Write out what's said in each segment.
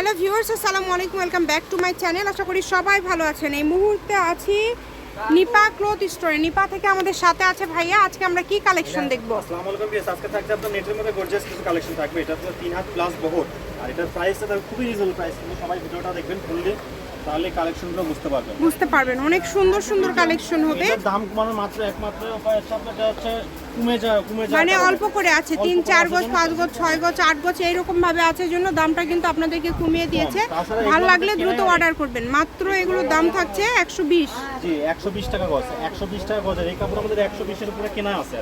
Hello viewers আসসালামু আলাইকুম welcome back to my channel. আশা করি সবাই ভালো আছেন। এই মুহূর্তে আছি নিপা ক্লথ স্টোরে। নিপা থেকে আমাদের সাথে আছে ভাইয়া। আজকে আমরা কি কালেকশন দেখব? আসসালামু আলাইকুম বিএস আজকে থাকছে আপনার নেটের মধ্যে গর্জিয়াস কিছু কালেকশন থাকবে। এটা তো তিন হাত প্লাস বহর আর এটার প্রাইসটা থাকবে খুবই রিজনেবল প্রাইস কিন্তু সবাই ভিডিওটা দেখবেন ফুললি তাহলে কালেকশনগুলো বুঝতে পারবেন। বুঝতে পারবেন। অনেক সুন্দর সুন্দর কালেকশন হবে। দাম কমানোর মাত্র একমাত্র উপায় হচ্ছে আপনার হচ্ছে মানে অল্প করে আছে তিন চার গোছ গজ পাঁচ গজ ছয় গজ আট গজ এইরকম ভাবে আছে জন্য দামটা কিন্তু আপনাদেরকে কমিয়ে দিয়েছে। ভালো লাগলে দ্রুত অর্ডার করবেন। মাত্র এগুলোর দাম থাকছে একশো বিশ। জি টাকা গজ। টাকা এই কাপড় আমাদের উপরে কেনা আছে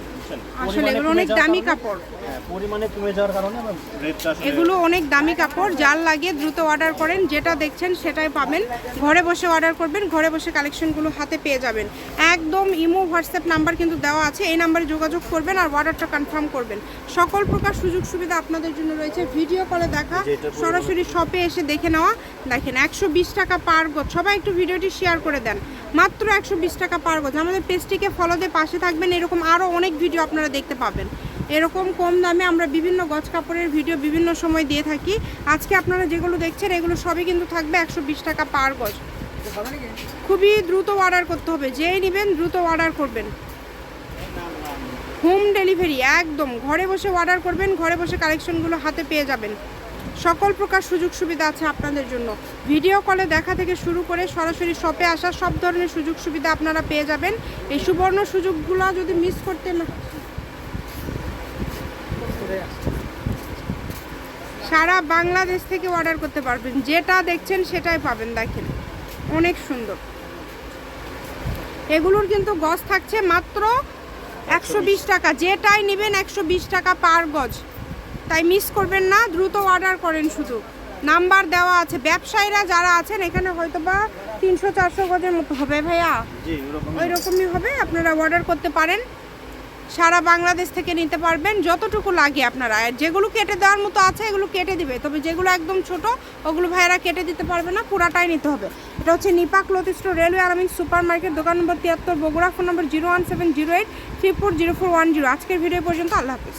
আসলে এগুলো অনেক দামি কাপড়। হ্যাঁ পরিমাণে কমে যাওয়ার কারণে রেটটা এগুলো অনেক দামি কাপড় যার লাগে দ্রুত অর্ডার করেন যেটা দেখছেন সেটাই পাবেন। ঘরে বসে অর্ডার করবেন ঘরে বসে কালেকশনগুলো হাতে পেয়ে যাবেন। একদম ইমো হোয়াটসঅ্যাপ নাম্বার কিন্তু দেওয়া আছে এই নাম্বারে যোগাযোগ করবেন আর অর্ডারটা কনফার্ম করবেন। সকল প্রকার সুযোগ সুবিধা আপনাদের জন্য রয়েছে। ভিডিও কলে দেখা সরাসরি শপে এসে দেখে নেওয়া। দেখেন একশো বিশ টাকা পার গজ। সবাই একটু ভিডিওটি শেয়ার করে দেন। মাত্র একশো বিশ টাকা পার গজ। আমাদের পেজটিকে ফলো পাশে থাকবেন, এরকম আরও অনেক ভিডিও আপনারা দেখতে পাবেন। এরকম কম দামে আমরা বিভিন্ন গজ কাপড়ের ভিডিও বিভিন্ন সময় দিয়ে থাকি। আজকে আপনারা যেগুলো দেখছেন, এগুলো সবই কিন্তু থাকবে একশো বিশ টাকা পার গজ। খুবই দ্রুত অর্ডার করতে হবে। যেই নেবেন দ্রুত অর্ডার করবেন। হোম ডেলিভারি একদম। ঘরে বসে অর্ডার করবেন, ঘরে বসে কালেকশনগুলো হাতে পেয়ে যাবেন। সকল প্রকার সুযোগ সুবিধা আছে আপনাদের জন্য। ভিডিও কলে দেখা থেকে শুরু করে সরাসরি শপে আসা সব ধরনের সুযোগ সুবিধা আপনারা পেয়ে যাবেন। এই সুবর্ণ সুযোগগুলো যদি মিস করতে না সারা বাংলাদেশ থেকে অর্ডার করতে পারবেন। যেটা দেখছেন সেটাই পাবেন, দেখেন। অনেক সুন্দর। এগুলোর কিন্তু গজ থাকছে মাত্র একশো বিশ টাকা। যেটাই নেবেন একশো বিশ টাকা পার গজ। তাই মিস করবেন না দ্রুত অর্ডার করেন শুধু। নাম্বার দেওয়া আছে। ব্যবসায়ীরা যারা আছেন এখানে হয়তো বা তিনশো চারশো গজের মতো হবে ভাইয়া। ওই রকমই হবে। আপনারা অর্ডার করতে পারেন। সারা বাংলাদেশ থেকে নিতে পারবেন যতটুকু লাগে আপনারা। যেগুলো কেটে দেওয়ার মতো আছে এগুলো কেটে দিবে। তবে যেগুলো একদম ছোট ওগুলো ভাইয়েরা কেটে দিতে পারবে না পুরাটাই নিতে হবে। এটা হচ্ছে নিপা ক্লথ স্টোর রেলওয়ে আরামিন সুপার মার্কেট দোকান নম্বর তিয়াত্তর Bogura phone number zero one seven zero eight three four zero four one zero. আজকের ভিডিও পর্যন্ত আল্লাহ হাফিজ।